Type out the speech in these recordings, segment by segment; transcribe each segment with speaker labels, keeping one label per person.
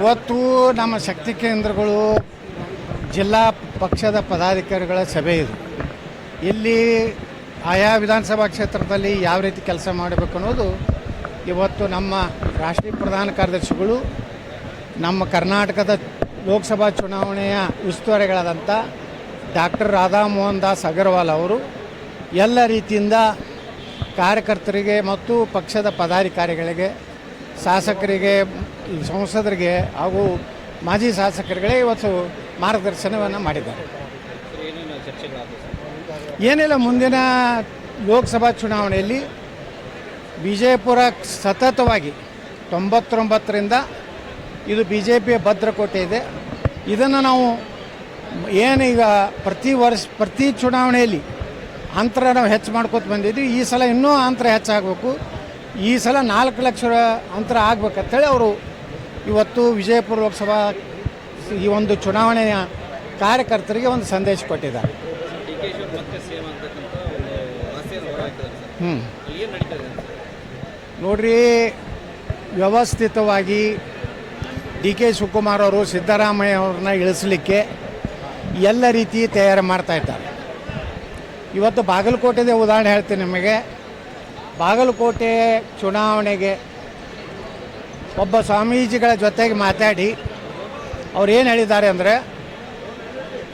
Speaker 1: ಇವತ್ತು ನಮ್ಮ ಶಕ್ತಿ ಕೇಂದ್ರಗಳು ಜಿಲ್ಲಾ ಪಕ್ಷದ ಪದಾಧಿಕಾರಿಗಳ ಸಭೆ ಇದು. ಇಲ್ಲಿ ಆಯಾ ವಿಧಾನಸಭಾ ಕ್ಷೇತ್ರದಲ್ಲಿ ಯಾವ ರೀತಿ ಕೆಲಸ ಮಾಡಬೇಕು ಅನ್ನೋದು ಇವತ್ತು ನಮ್ಮ ರಾಷ್ಟ್ರೀಯ ಪ್ರಧಾನ ಕಾರ್ಯದರ್ಶಿಗಳು, ನಮ್ಮ ಕರ್ನಾಟಕದ ಲೋಕಸಭಾ ಚುನಾವಣೆಯ ಉಸ್ತುವಾರಿಗಳಾದಂಥ ಡಾಕ್ಟರ್ ರಾಧಾಮೋಹನ್ ದಾಸ್ ಅಗರ್ವಾಲ್ ಅವರು ಎಲ್ಲ ರೀತಿಯಿಂದ ಕಾರ್ಯಕರ್ತರಿಗೆ ಮತ್ತು ಪಕ್ಷದ ಪದಾಧಿಕಾರಿಗಳಿಗೆ ಶಾಸಕರಿಗೆ ಸಂಸದರಿಗೆ ಹಾಗೂ ಮಾಜಿ ಶಾಸಕರಿಗೆ ಇವತ್ತು ಮಾರ್ಗದರ್ಶನವನ್ನು ಮಾಡಿದ್ದಾರೆ. ಏನಿಲ್ಲ, ಮುಂದಿನ ಲೋಕಸಭಾ ಚುನಾವಣೆಯಲ್ಲಿ ವಿಜಯಪುರ ಸತತವಾಗಿ ತೊಂಬತ್ತೊಂಬತ್ತರಿಂದ ಇದು ಬಿ ಜೆ ಪಿಯ ಭದ್ರಕೋಟೆ ಇದೆ. ಇದನ್ನು ನಾವು ಏನೀಗ ಪ್ರತಿ ವರ್ಷ, ಪ್ರತಿ ಚುನಾವಣೆಯಲ್ಲಿ ಅಂತರ ನಾವು ಹೆಚ್ಚು ಮಾಡ್ಕೋತ ಬಂದಿದ್ವಿ. ಈ ಸಲ ಇನ್ನೂ ಅಂತರ ಹೆಚ್ಚಾಗಬೇಕು. ಈ ಸಲ ನಾಲ್ಕು ಲಕ್ಷ ಅಂತರ ಆಗ್ಬೇಕಂತೇಳಿ ಅವರು ಇವತ್ತು ವಿಜಯಪುರ ಲೋಕಸಭಾ ಈ ಒಂದು ಚುನಾವಣೆಯ ಕಾರ್ಯಕರ್ತರಿಗೆ ಒಂದು ಸಂದೇಶ ಕೊಟ್ಟಿದ್ದಾರೆ. ಹ್ಞೂ ನೋಡ್ರಿ, ವ್ಯವಸ್ಥಿತವಾಗಿ ಡಿ ಕೆ ಶಿವಕುಮಾರ್ ಅವರು ಸಿದ್ದರಾಮಯ್ಯ ಅವ್ರನ್ನ ಇಳಿಸಲಿಕ್ಕೆ ಎಲ್ಲ ರೀತಿ ತಯಾರು ಮಾಡ್ತಾ ಇದ್ದಾರೆ. ಇವತ್ತು ಬಾಗಲಕೋಟೆದೇ ಉದಾಹರಣೆ ಹೇಳ್ತೀನಿ ನಿಮಗೆ. ಬಾಗಲಕೋಟೆ ಚುನಾವಣೆಗೆ ಒಬ್ಬ ಸ್ವಾಮೀಜಿಗಳ ಜೊತೆಗೆ ಮಾತಾಡಿ ಅವ್ರು ಏನು ಹೇಳಿದ್ದಾರೆ ಅಂದರೆ,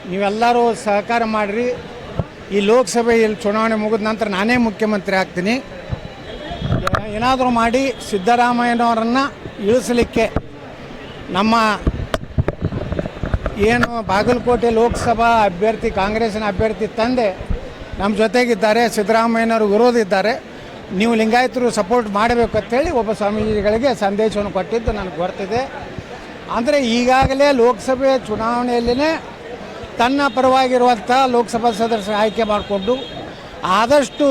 Speaker 1: ನೀವೆಲ್ಲರೂ ಸಹಕಾರ ಮಾಡಿರಿ. ಈ ಲೋಕಸಭೆಯಲ್ಲಿ ಚುನಾವಣೆ ಮುಗಿದ ನಂತರ ನಾನೇ ಮುಖ್ಯಮಂತ್ರಿ ಆಗ್ತೀನಿ. ಏನಾದರೂ ಮಾಡಿ ಸಿದ್ದರಾಮಯ್ಯನವರನ್ನು ಇಳಿಸಲಿಕ್ಕೆ ನಮ್ಮ ಏನು ಬಾಗಲಕೋಟೆ ಲೋಕಸಭಾ ಅಭ್ಯರ್ಥಿ ಕಾಂಗ್ರೆಸ್ನ ಅಭ್ಯರ್ಥಿ ತಂದೆ ನಮ್ಮ ಜೊತೆಗಿದ್ದಾರೆ. ಸಿದ್ದರಾಮಯ್ಯನವರು ವಿರೋಧ ಇದ್ದಾರೆ. ನೀವು ಲಿಂಗಾಯತರು ಸಪೋರ್ಟ್ ಮಾಡಬೇಕು ಅಂತೇಳಿ ಒಬ್ಬ ಸ್ವಾಮೀಜಿಗಳಿಗೆ ಸಂದೇಶವನ್ನು ಕೊಟ್ಟಿದ್ದು ನನಗೆ ಬರ್ತಿದೆ ಅಂದರೆ ಈಗಾಗಲೇ ಲೋಕಸಭೆ ಚುನಾವಣೆಯಲ್ಲಿನೇ ತನ್ನ ಪರವಾಗಿರುವಂಥ ಲೋಕಸಭಾ ಸದಸ್ಯರ ಆಯ್ಕೆ ಮಾಡಿಕೊಂಡು ಆದಷ್ಟು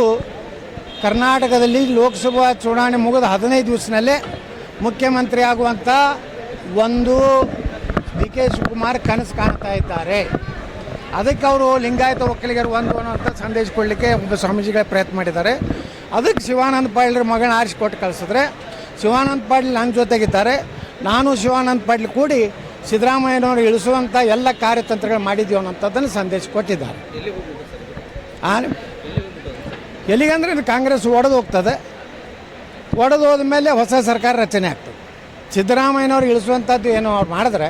Speaker 1: ಕರ್ನಾಟಕದಲ್ಲಿ ಲೋಕಸಭಾ ಚುನಾವಣೆ ಮುಗಿದ ಹದಿನೈದು ದಿವಸದಲ್ಲೇ ಮುಖ್ಯಮಂತ್ರಿ ಆಗುವಂಥ ಒಂದು ಡಿ ಕೆ ಶಿವಕುಮಾರ್ ಕನಸು ಕಾಣ್ತಾ ಇದ್ದಾರೆ. ಅದಕ್ಕೆ ಅವರು ಲಿಂಗಾಯತ ಒಕ್ಕಲಿಗರು ಒಂದು ಅನ್ನೋಂಥ ಸಂದೇಶ ಕೊಡಲಿಕ್ಕೆ ಒಬ್ಬ ಸ್ವಾಮೀಜಿಗಳ ಪ್ರಯತ್ನ ಮಾಡಿದ್ದಾರೆ. ಅದಕ್ಕೆ ಶಿವಾನಂದ ಪಾಟೀಲ್ರ ಮಗನ ಆರಿಸಿಕೊಟ್ಟು ಕಳಿಸಿದ್ರೆ ಶಿವಾನಂದ ಪಾಟೀಲ್ ನನ್ನ ಜೊತೆಗಿದ್ದಾರೆ. ನಾನು ಶಿವಾನಂದ ಪಾಟೀಲ್ ಕೂಡಿ ಸಿದ್ದರಾಮಯ್ಯನವರು ಇಳಿಸುವಂಥ ಎಲ್ಲ ಕಾರ್ಯತಂತ್ರಗಳು ಮಾಡಿದ್ದೀವಿ ಅನ್ನೋಂಥದ್ದನ್ನು ಸಂದೇಶ ಕೊಟ್ಟಿದ್ದಾರೆ. ಎಲ್ಲಿಗಂದ್ರೆ ಇದು ಕಾಂಗ್ರೆಸ್ ಒಡೆದು ಹೋಗ್ತದೆ. ಒಡೆದು ಹೋದ ಮೇಲೆ ಹೊಸ ಸರ್ಕಾರ ರಚನೆ ಆಗ್ತದೆ. ಸಿದ್ದರಾಮಯ್ಯನವ್ರು ಇಳಿಸುವಂಥದ್ದು ಏನು ಅವ್ರು ಮಾಡಿದ್ರೆ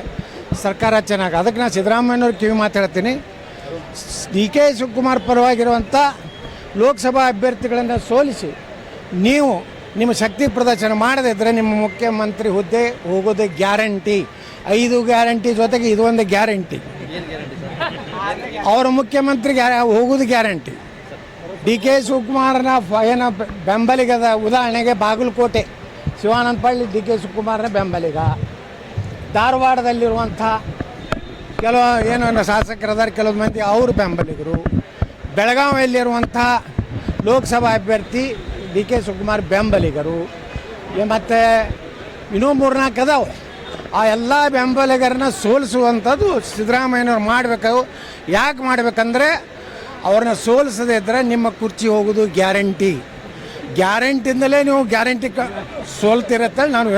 Speaker 1: ಸರ್ಕಾರ ರಚನೆ ಆಗ ಅದಕ್ಕೆ ನಾನು ಸಿದ್ದರಾಮಯ್ಯನವ್ರು ಕಿವಿ ಮಾತಾಡ್ತೀನಿ. ಡಿ ಕೆ ಶಿವಕುಮಾರ್ ಪರವಾಗಿರುವಂಥ ಲೋಕಸಭಾ ಅಭ್ಯರ್ಥಿಗಳನ್ನು ಸೋಲಿಸಿ, ನೀವು ನಿಮ್ಮ ಶಕ್ತಿ ಪ್ರದರ್ಶನ ಮಾಡದೇ ನಿಮ್ಮ ಮುಖ್ಯಮಂತ್ರಿ ಹುದ್ದೆ ಹೋಗೋದು ಗ್ಯಾರಂಟಿ. ಐದು ಗ್ಯಾರಂಟಿ ಜೊತೆಗೆ ಇದು
Speaker 2: ಒಂದು ಗ್ಯಾರಂಟಿ.
Speaker 1: ಅವರ ಮುಖ್ಯಮಂತ್ರಿ ಹೋಗೋದು ಗ್ಯಾರಂಟಿ. ಡಿ ಕೆ ಶಿವಕುಮಾರನ ಏನ ಬೆಂಬಲಿಗದ ಉದಾಹರಣೆಗೆ ಬಾಗಲಕೋಟೆ. ಶಿವಾನಂದ ಪಳ್ಳಿ ಡಿ ಕೆ ಶಿವಕುಮಾರನ ಬೆಂಬಲಿಗ. ಧಾರವಾಡದಲ್ಲಿರುವಂಥ ಕೆಲವು, ಏನು ಶಾಸಕರದಾರ ಕೆಲವು ಮಂದಿ ಅವರು ಬೆಂಬಲಿಗರು. ಬೆಳಗಾವಿಯಲ್ಲಿರುವಂಥ ಲೋಕಸಭಾ ಅಭ್ಯರ್ಥಿ ಡಿ ಕೆ ಶಿವಕುಮಾರ್ ಬೆಂಬಲಿಗರು. ಮತ್ತು ಇನ್ನೂ ಮೂರ್ನಾಲ್ಕು ಅದಾವೆ. ಆ ಎಲ್ಲ ಬೆಂಬಲಿಗರನ್ನ ಸೋಲಿಸುವಂಥದ್ದು ಸಿದ್ದರಾಮಯ್ಯನವ್ರು ಮಾಡಬೇಕು. ಯಾಕೆ ಮಾಡಬೇಕಂದ್ರೆ ಅವ್ರನ್ನ ಸೋಲಿಸದೇ ಇದ್ದರೆ ನಿಮ್ಮ ಕುರ್ಚಿ ಹೋಗೋದು ಗ್ಯಾರಂಟಿ. ಗ್ಯಾರಂಟಿಯಿಂದಲೇ ನೀವು ಗ್ಯಾರಂಟಿ ಕ, ಸೋಲ್ತಿರತ್ತೆ ನಾನು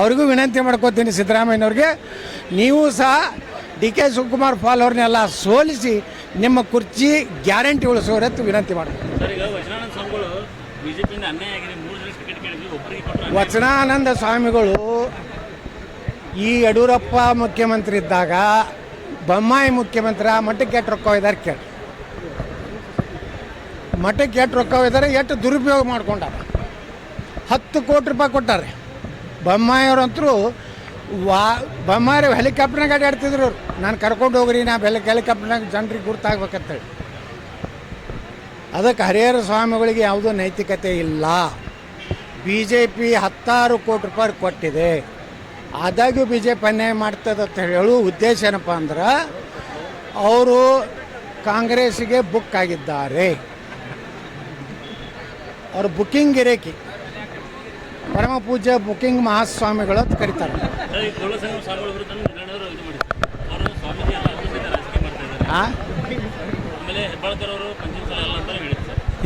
Speaker 1: ಅವ್ರಿಗೂ ವಿನಂತಿ ಮಾಡ್ಕೋತೀನಿ ಸಿದ್ದರಾಮಯ್ಯನವ್ರಿಗೆ. ನೀವು ಸಹ ಡಿ ಕೆ ಶಿವಕುಮಾರ್ ಪಾಲ್ ಅವ್ರನ್ನೆಲ್ಲ ಸೋಲಿಸಿ ನಿಮ್ಮ ಕುರ್ಚಿ ಗ್ಯಾರಂಟಿ ಉಳಿಸೋರತ್ತು ವಿನಂತಿ ಮಾಡ್ತೀನಿ
Speaker 3: ವಚನಾನಂದ ಸ್ವಾಮಿಗಳು
Speaker 1: ಈ ಯಡಿಯೂರಪ್ಪ ಮುಖ್ಯಮಂತ್ರಿ ಇದ್ದಾಗ ಬೊಮ್ಮಾಯಿ ಮುಖ್ಯಮಂತ್ರಿ ಆ ಮಠಕ್ಕೆ ಎಷ್ಟು ರೊಕ್ಕ ಇದ್ದಾರೆ ಕೇಳಿ. ಮಠಕ್ಕೆ ಎಷ್ಟು ರೊಕ್ಕ ಒಯ್ದಾರೆ ಎಷ್ಟು ದುರುಪಯೋಗ ಮಾಡ್ಕೊಂಡಾರ. ಹತ್ತು ಕೋಟಿ ರೂಪಾಯಿ ಕೊಟ್ಟಾರೆ. ಬೊಮ್ಮಾಯಿಯವ್ರಂತರೂ ವಾ, ಬಮ್ಮಾರಿ ಹೆಲಿಕಾಪ್ಟರ್ನಾಗ ಅಡ್ಡಾಡ್ತಿದ್ರು ನಾನು ಕರ್ಕೊಂಡು ಹೋಗ್ರಿ, ನಾ ಬೆಲೆ ಹೆಲಿಕಾಪ್ಟರ್ನಾಗ ಜನರಿಗೆ ಗುರ್ತಾಗ್ಬೇಕಂತೇಳಿ. ಅದಕ್ಕೆ ಹರಿಹರ ಸ್ವಾಮಿಗಳಿಗೆ ಯಾವುದೂ ನೈತಿಕತೆ ಇಲ್ಲ. ಬಿ ಜೆ ಪಿ ಹತ್ತಾರು ಕೋಟಿ ರೂಪಾಯಿ ಕೊಟ್ಟಿದೆ. ಆದಾಗ್ಯೂ ಬಿ ಜೆ ಪಿ ಅನ್ಯಾಯ ಮಾಡ್ತದೆ ಅಂತ ಹೇಳೋ ಉದ್ದೇಶ ಏನಪ್ಪ ಅಂದ್ರೆ, ಅವರು ಕಾಂಗ್ರೆಸ್ಗೆ ಬುಕ್ ಆಗಿದ್ದಾರೆ. ಅವ್ರ ಬುಕ್ಕಿಂಗ್ ಗಿರೇಕಿ ಪರಮ ಪೂಜ್ಯ ಬುಕಿಂಗ್ ಮಹಾಸ್ವಾಮಿಗಳು ಅಂತ ಕರೀತಾರೆ.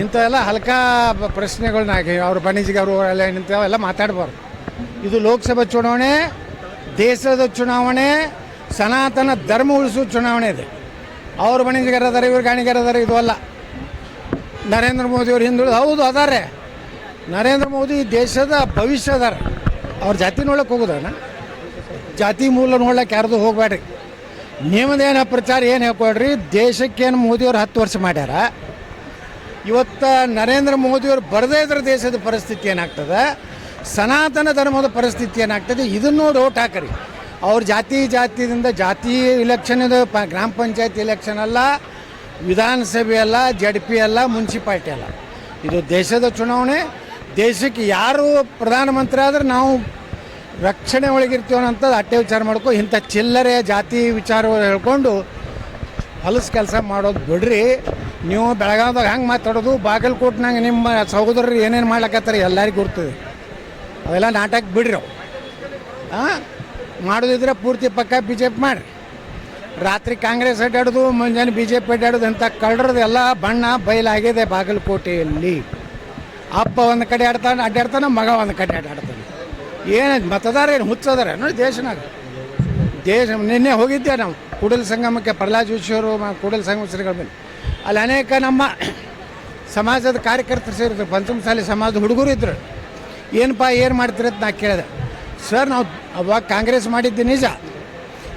Speaker 1: ಇಂಥವೆಲ್ಲ ಹಲ್ಕಾ ಬ- ಪ್ರಶ್ನೆಗಳನ್ನ ಅವ್ರ ಬಣಿಜಿಗೆ ಅವರು ಎಲ್ಲ ಇಂಥವೆಲ್ಲ ಮಾತಾಡಬಾರ್ದು. ಇದು ಲೋಕಸಭೆ ಚುನಾವಣೆ ದೇಶದ ಚುನಾವಣೆ ಸನಾತನ ಧರ್ಮ ಉಳಿಸುವ ಚುನಾವಣೆ ಇದೆ. ಅವ್ರ ಬಣಿಗಾರ ಅದಾರ ಇವ್ರ ಗಾಣಿಗಾರ ಅದಾರ ಇದು ಅಲ್ಲ. ನರೇಂದ್ರ ಮೋದಿ ಅವ್ರು ಹಿಂದುಳಿದು ಹೌದು ಅದಾರೆ. ನರೇಂದ್ರ ಮೋದಿ ದೇಶದ ಭವಿಷ್ಯ ಅದಾರ ಅವ್ರ ಜಾತಿ ನೋಡಕ್ಕೆ ಹೋಗೋದಣ್ಣ ಜಾತಿ ಮೂಲ ನೋಡ್ಲಕ್ಕೆ ಯಾರ್ದು ಹೋಗ್ಬೇಡ್ರಿ ನಿಮ್ಮದೇನು ಪ್ರಚಾರ ಏನು ಹೇಳ್ಕೊಡ್ರಿ ದೇಶಕ್ಕೇನು ಮೋದಿಯವ್ರು ಹತ್ತು ವರ್ಷ ಮಾಡ್ಯಾರ? ಇವತ್ತು ನರೇಂದ್ರ ಮೋದಿಯವ್ರು ಬರದೇ ಇದ್ರೆ ದೇಶದ ಪರಿಸ್ಥಿತಿ ಏನಾಗ್ತದೆ? ಸನಾತನ ಧರ್ಮದ ಪರಿಸ್ಥಿತಿ ಏನಾಗ್ತದೆ? ಇದನ್ನು ನೋಡಿ ಓಟ್ ಹಾಕರಿ. ಅವ್ರ ಜಾತಿ ಜಾತಿಯಿಂದ ಜಾತಿ ಇಲೆಕ್ಷನ್ ಪ ಗ್ರಾಮ ಪಂಚಾಯತ್ ಇಲೆಕ್ಷನ್ ಅಲ್ಲ, ವಿಧಾನಸಭೆ ಅಲ್ಲ ಜಡ್ ಪಿ ಅಲ್ಲ, ಮುನ್ಸಿಪಾಲ್ಟಿ ಅಲ್ಲ. ಇದು ದೇಶದ ಚುನಾವಣೆ ದೇಶಕ್ಕೆ ಯಾರು ಪ್ರಧಾನಮಂತ್ರಿ ಆದ್ರೆ ನಾವು ರಕ್ಷಣೆ ಒಳಗಿರ್ತೀವಿ ಅಂತ ಅಟ್ಟೆ ವಿಚಾರ ಮಾಡ್ಕೊ ಇಂಥ ಚಿಲ್ಲರೆ ಜಾತಿ ವಿಚಾರ ಹೇಳ್ಕೊಂಡು ಹೊಲಸು ಕೆಲಸ ಮಾಡೋದು ಬಿಡ್ರಿ. ನೀವು ಬೆಳಗಾವ್ದಾಗ ಹಂಗೆ ಮಾತಾಡೋದು, ಬಾಗಲಕೋಟ್ನಾಗ ನಿಮ್ಮ ಸಹೋದರರು ಏನೇನು ಮಾಡ್ಲಕತ್ತಾರೆ ಎಲ್ಲರಿಗೂ ಗುರ್ತದೆ ಅವೆಲ್ಲ ನಾಟಕ ಬಿಡ್ರಿ ಅವು. ಹಾಂ ಮಾಡೋದಿದ್ರೆ ಪೂರ್ತಿ ಪಕ್ಕ ಬಿ ಜೆ ಪಿ ಮಾಡಿರಿ. ರಾತ್ರಿ ಕಾಂಗ್ರೆಸ್ ಅಡ್ಡಾಡೋದು, ಮುಂಜಾನೆ ಬಿ ಜೆ ಪಿ ಅಡ್ಡಾಡೋದು ಅಂತ ಕಳ್ಳರದೆಲ್ಲ ಬಣ್ಣ ಬಯಲಾಗಿದೆ ಬಾಗಲಕೋಟೆಯಲ್ಲಿ. ಅಪ್ಪ ಒಂದು ಕಡೆ ಆಡ್ತಾನೆ ಅಡ್ಡಾಡ್ತಾನೆ ಮಗ ಒಂದು ಕಡೆ ಅಡ್ಡಾಡ್ತಾನೆ ಏನು ಮತದಾರ ಏನು ಹುಚ್ಚದಾರ? ನೋಡಿ ದೇಶನಾಗ. ದೇಶ, ನಿನ್ನೆ ಹೋಗಿದ್ದೆ ನಾವು. ಕೂಡಲ ಸಂಗಮಕ್ಕೆ ಪ್ರಹ್ಲಾದ್ ಜೋಶಿ ಅವರು ಕೂಡಲ ಸಂಗಮ ಶ್ರೀಗಳ ಮೇಲೆ. ಅಲ್ಲಿ ಅನೇಕ ನಮ್ಮ ಸಮಾಜದ ಕಾರ್ಯಕರ್ತರು ಸೇರಿದ್ರು. ಪಂಚಮಸಾಲಿ ಸಮಾಜದ ಹುಡುಗರು ಇದ್ರು. ಏನಪ್ಪ, ಏನು ಮಾಡ್ತೀರಿ ಅಂತ ನಾ ಕೇಳಿದೆ. ಸರ್, ನಾವು ಅವಾಗ ಕಾಂಗ್ರೆಸ್ ಮಾಡಿದ್ದೆ ನಿಜ.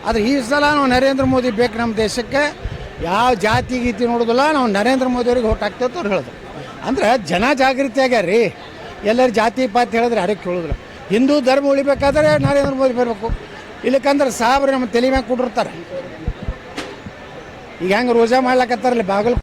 Speaker 1: ಆದರೆ ಈ ಸಲ ನಾವು ನರೇಂದ್ರ ಮೋದಿ ಬೇಕು ನಮ್ಮ ದೇಶಕ್ಕೆ. ಯಾವ ಜಾತಿ ಗೀತಿ ನೋಡೋದಿಲ್ಲ, ನಾವು ನರೇಂದ್ರ ಮೋದಿ ಅವ್ರಿಗೆ ಓಟ್ ಹಾಕ್ತೇವೆ ಅವ್ರು ಹೇಳಿದ್ರು. ಅಂದ್ರೆ ಜನ ಜಾಗೃತಿ ಆಗ್ಯಾರ ಎಲ್ಲರೂ ಜಾತಿ ಪಾತಿ ಹೇಳಿದ್ರೆ ಯಾರಿಗೆ ಕೇಳಿದ್ರು ಹಿಂದೂ ಧರ್ಮ ಉಳಿಬೇಕಾದ್ರೆ ನರೇಂದ್ರ ಮೋದಿ ಬರಬೇಕು. ಇಲ್ಲಕ್ಕಂದ್ರೆ ಸಾಬ್ರು ನಮ್ಮ ತಲೆ ಮ್ಯಾಗ ಕೊಟ್ಟಿರ್ತಾರೆ ಈಗ ಹೆಂಗೆ ರೋಜಾ ಮಾಡ್ಲಾಕತ್ತಾರಲ್ಲಿ ಬಾಗಲ್